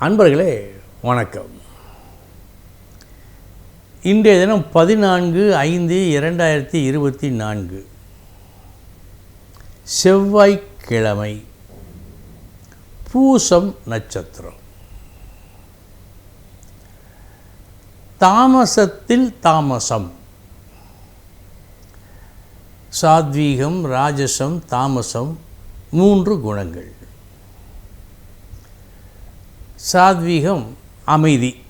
அன்பர்களே வணக்கம். இன்றைய தினம் பதினான்கு ஐந்து இரண்டாயிரத்தி இருபத்தி நான்கு. செவ்வாய்க்கிழமை பூசம் நட்சத்திரம். தாமசத்தில் தாமசம். சாத்வீகம் ராஜசம் தாமசம் மூன்று குணங்கள். சாத்வீகம் அமைதி.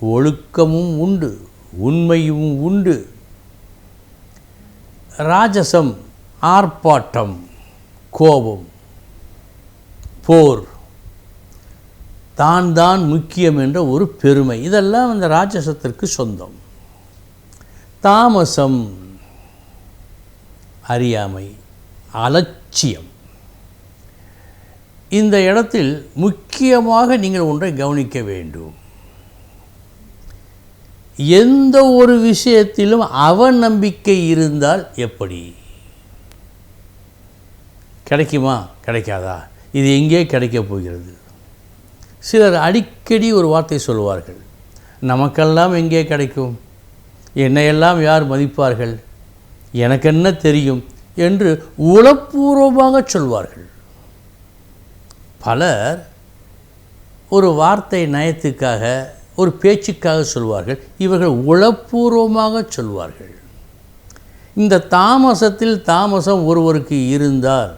ஒழுக்கமும் உண்டு உண்மையும் உண்டு. ராஜசம் ஆர்ப்பாட்டம் கோபம் போர். தான் தான் முக்கியம் என்ற ஒரு பெருமை. இதெல்லாம் அந்த ராஜசத்திற்கு சொந்தம். தாமசம் அறியாமை அலட்சியம். இந்த இடத்தில் முக்கியமாக நீங்கள் ஒன்றை கவனிக்க வேண்டும். எந்த ஒரு விஷயத்திலும் அவநம்பிக்கை இருந்தால் எப்படி? கிடைக்குமா? கிடைக்காதா? இது எங்கே கிடைக்கப் போகிறது? சிலர் அடிக்கடி ஒரு வார்த்தை சொல்வார்கள் நமக்கெல்லாம் எங்கே கிடைக்கும்? என்னையெல்லாம் யார் மதிப்பார்கள்? எனக்கு என்ன தெரியும்? என்று உளப்பூர்வமாக சொல்வார்கள். பலர் ஒரு வார்த்தை நயத்துக்காக ஒரு பேச்சுக்காக சொல்வார்கள். இவர்கள் உளப்பூர்வமாக சொல்வார்கள். இந்த தாமசத்தில் தாமசம் ஒருவருக்கு இருந்தால்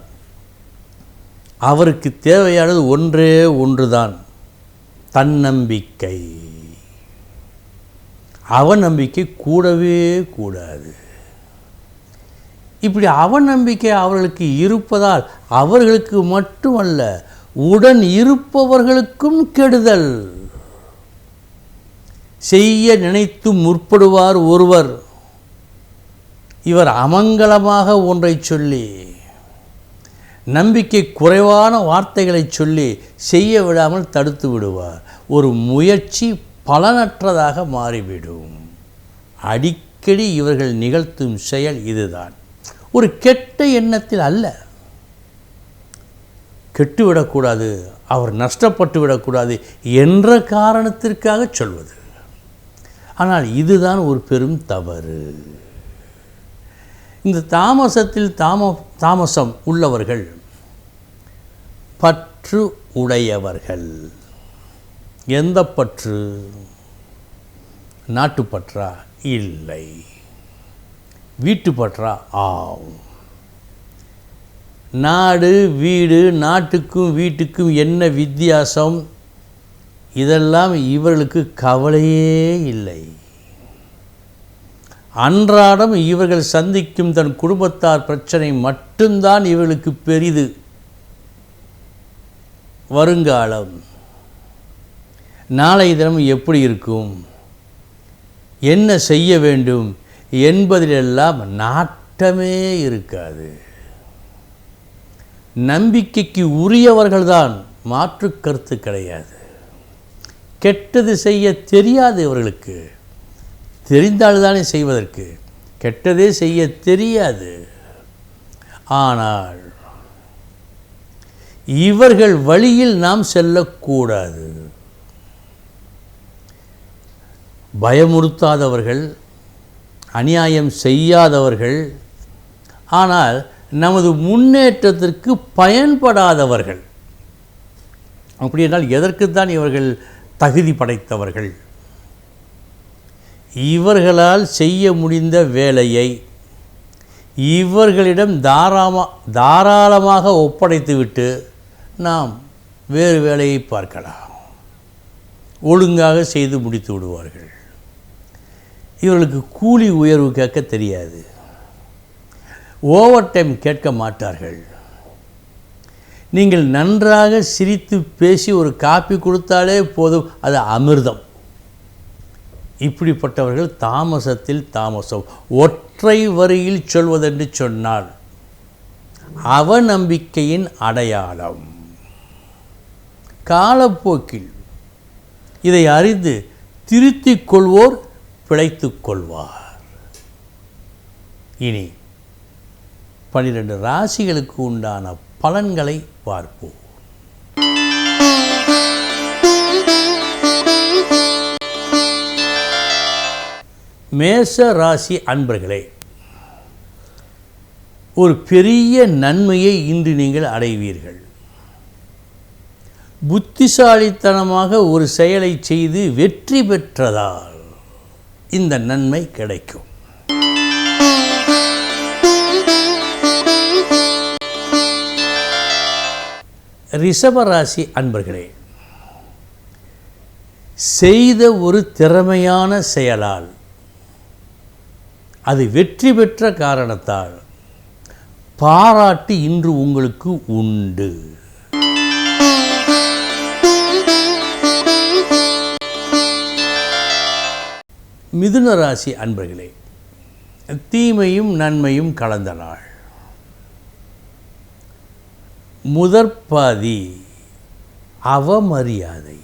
அவருக்கு தேவையானது ஒன்றே ஒன்றுதான். தன்னம்பிக்கை. அவநம்பிக்கை கூடவே கூடாது. இப்படி அவநம்பிக்கை அவர்களுக்கு இருப்பதால் அவர்களுக்கு மட்டுமல்ல உடன் இருப்பவர்களுக்கும் கெடுதல். செய்ய நினைத்து முற்படுவார் ஒருவர். இவர் அமங்கலமாக ஒன்றை சொல்லி நம்பிக்கை குறைவான வார்த்தைகளை சொல்லி செய்ய விடாமல் தடுத்து விடுவார். ஒரு முயற்சி பலனற்றதாக மாறிவிடும். அடிக்கடி இவர்கள் நிகழ்த்தும் செயல் இதுதான். ஒரு கெட்ட எண்ணத்தில் அல்ல. கெட்டுவிடக்கூடாது அவர் நஷ்டப்பட்டு விடக்கூடாது என்ற காரணத்திற்காக சொல்வது. ஆனால் இதுதான் ஒரு பெரும் தவறு. இந்த தாமசத்தில் தாம தாமசம் உள்ளவர்கள் பற்று உடையவர்கள். எந்த பற்று? நாட்டுப்பற்றா? இல்லை. வீட்டுப்பற்றா? ஆகும் நாடு வீடு நாட்டுக்கும் வீட்டுக்கும் என்ன வித்தியாசம்? இதெல்லாம் இவர்களுக்கு கவலையே இல்லை. அன்றாடம் இவர்கள் சந்திக்கும் தன் குடும்பத்தார் பிரச்சனை மட்டும்தான் இவர்களுக்கு பெரிது. வருங்காலம். நாளை தினம் எப்படி இருக்கும்? என்ன செய்ய வேண்டும்? என்பதிலெல்லாம் நாட்டமே இருக்காது. நம்பிக்கைக்கு உரியவர்கள்தான் மாற்று கருத்து கிடையாது. கெட்டது செய்ய தெரியாது இவர்களுக்கு. தெரிந்தால்தானே செய்வதற்கு. கெட்டதே செய்ய தெரியாது. ஆனால் இவர்கள் வழியில் நாம் செல்லக்கூடாது. பயமுறுத்தாதவர்கள் அநியாயம் செய்யாதவர்கள் ஆனால் நமது முன்னேற்றத்திற்கு பயன்படாதவர்கள். அப்படி என்றால் எதற்குத்தான் இவர்கள் தகுதி படைத்தவர்கள்? இவர்களால் செய்ய முடிந்த வேலையை இவர்களிடம் தாராமா தாராளமாக ஒப்படைத்துவிட்டு நாம் வேறு வேலையை பார்க்கலாம். ஒழுங்காக செய்து முடித்து விடுவார்கள். இவர்களுக்கு கூலி உயர்வு கேட்க தெரியாது. ஓவர் டைம் கேட்க மாட்டார்கள். நீங்கள் நன்றாக சிரித்து பேசி ஒரு காப்பி கொடுத்தாலே போதும் அது அமிர்தம். இப்படிப்பட்டவர்கள் தாமசத்தில் தாமசம். ஒற்றை வரியில் சொல்வதென்று சொன்னால் அவநம்பிக்கையின் அடையாளம். காலப்போக்கில் இதை அறிந்து திருத்திக் கொள்வோர் பிழைத்துக் கொள்வார். இனி பனிரெண்டு ராசிகளுக்கு உண்டான பலன்களை பார்ப்போம். மேச ராசி அன்பர்களே ஒரு பெரிய நன்மையை இன்று நீங்கள் அடைவீர்கள். புத்திசாலித்தனமாக ஒரு செயலை செய்து வெற்றி பெற்றதால் இந்த நன்மை கிடைக்கும். ரிஷபராசி அன்பர்களே செய்த ஒரு திறமையான செயலால் அது வெற்றி பெற்ற காரணத்தால் பாராட்டு இன்று உங்களுக்கு உண்டு. மிதுன ராசி அன்பர்களே தீமையும் நன்மையும் கலந்த நாள். முதற்பாதி அவமரியாதை.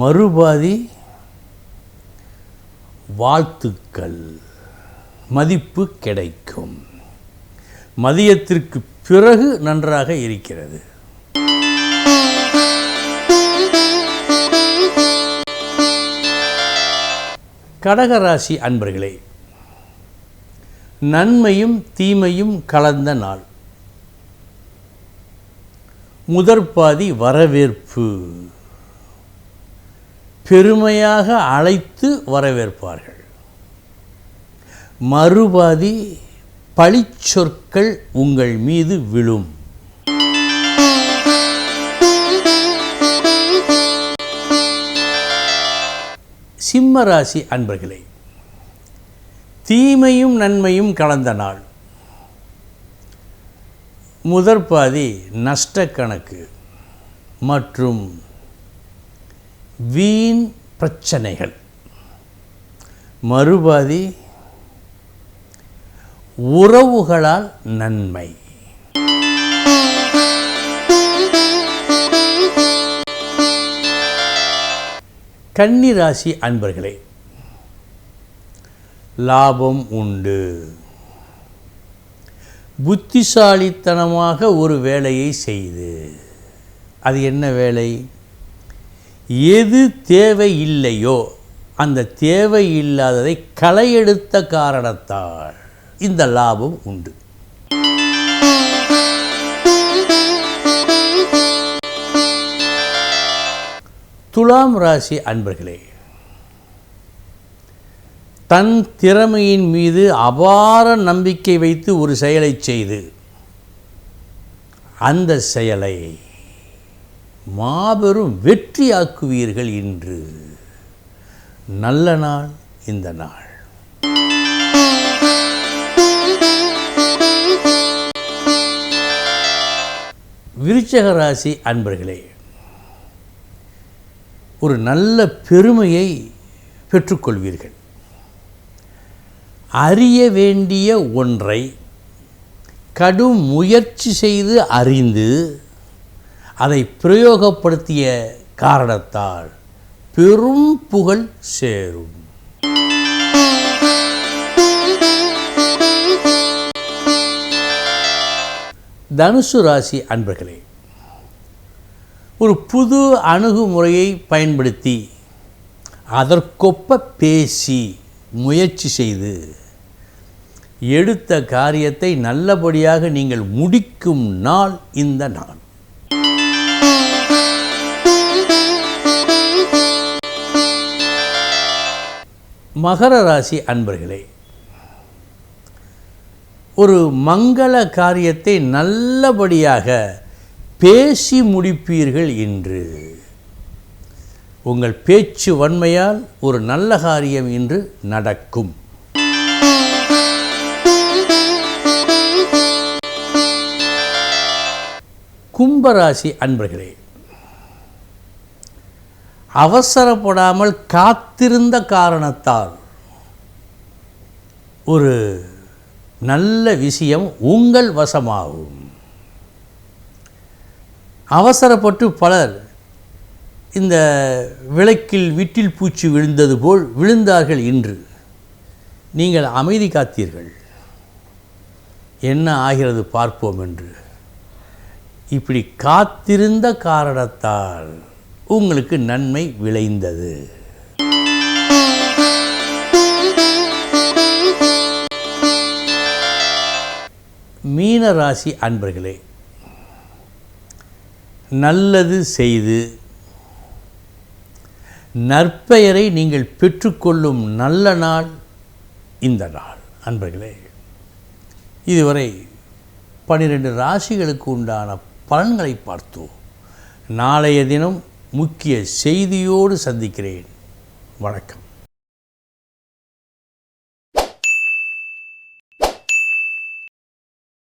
மறுபாதி வாழ்த்துக்கள் மதிப்பு கிடைக்கும். மதியத்திற்கு பிறகு நன்றாக இருக்கிறது. கடகராசி அன்பர்களே நன்மையும் தீமையும் கலந்த நாள். முதற்பாதி வரவேற்பு. பெருமையாக அழைத்து வரவேற்பார்கள். மறுபாதி பழிச்சொற்கள் உங்கள் மீது விழும். சிம்ம ராசி அன்பர்களே தீமையும் நன்மையும் கலந்த நாள். முதற்பாதி நஷ்ட கணக்கு மற்றும் வீண் பிரச்சனைகள். மறுபாதி உறவுகளால் நன்மை. கன்னிராசி அன்பர்களே லாபம் உண்டு. புத்திசாலித்தனமாக ஒரு வேலையை செய்து. அது என்ன வேலை? எது தேவை இல்லையோ அந்த தேவை இல்லாததை களையெடுத்த காரணத்தால் இந்த லாபம் உண்டு. துலாம் ராசி அன்பர்களே தன் திறமையின் மீது அபார நம்பிக்கை வைத்து ஒரு செயலை செய்து அந்த செயலை மாபெரும் வெற்றியாக்குவீர்கள் இன்று. நல்ல நாள் இந்த நாள். விருச்சக ராசி அன்பர்களே ஒரு நல்ல பெருமையை பெற்றுக்கொள்வீர்கள். அறிய வேண்டிய ஒன்றை கடும் முயற்சி செய்து அறிந்து அதை பிரயோகப்படுத்திய காரணத்தால் பெரும் புகழ் சேரும். தனுசு ராசி அன்பர்களே ஒரு புது அணுகுமுறையை பயன்படுத்தி அதற்கொப்ப பேசி முயற்சி செய்து எடுத்த காரியத்தை நல்லபடியாக நீங்கள் முடிக்கும் நாள் இந்த நாள். மகர ராசி அன்பர்களே ஒரு மங்கள காரியத்தை நல்லபடியாக பேசி முடிப்பீர்கள் என்று உங்கள் பேச்சு வன்மையால் ஒரு நல்ல காரியம் இன்று நடக்கும். கும்பராசி அன்பர்களே அவசரப்படாமல் காத்திருந்த காரணத்தால் ஒரு நல்ல விஷயம் உங்கள் வசமாகும். அவசரப்பட்டு பலர் இந்த விளக்கில் வீட்டில் பூச்சி விழுந்தது போல் விழுந்தார்கள் இன்று. நீங்கள் அமைதி காத்தீர்கள். என்ன ஆகிறது பார்ப்போம் என்று. இப்படி காத்திருந்த காரணத்தால் உங்களுக்கு நன்மை விளைந்தது. மீனராசி அன்பர்களே நல்லது செய்து நற்பெயரை நீங்கள் பெற்றுக்கொள்ளும் நல்ல நாள் இந்த நாள் அன்பர்களே. இதுவரை பன்னிரெண்டு ராசிகளுக்கு உண்டான பலன்களை பார்த்தோம் நாளைய தினம் முக்கிய செய்தியோடு சந்திக்கிறேன். வணக்கம்.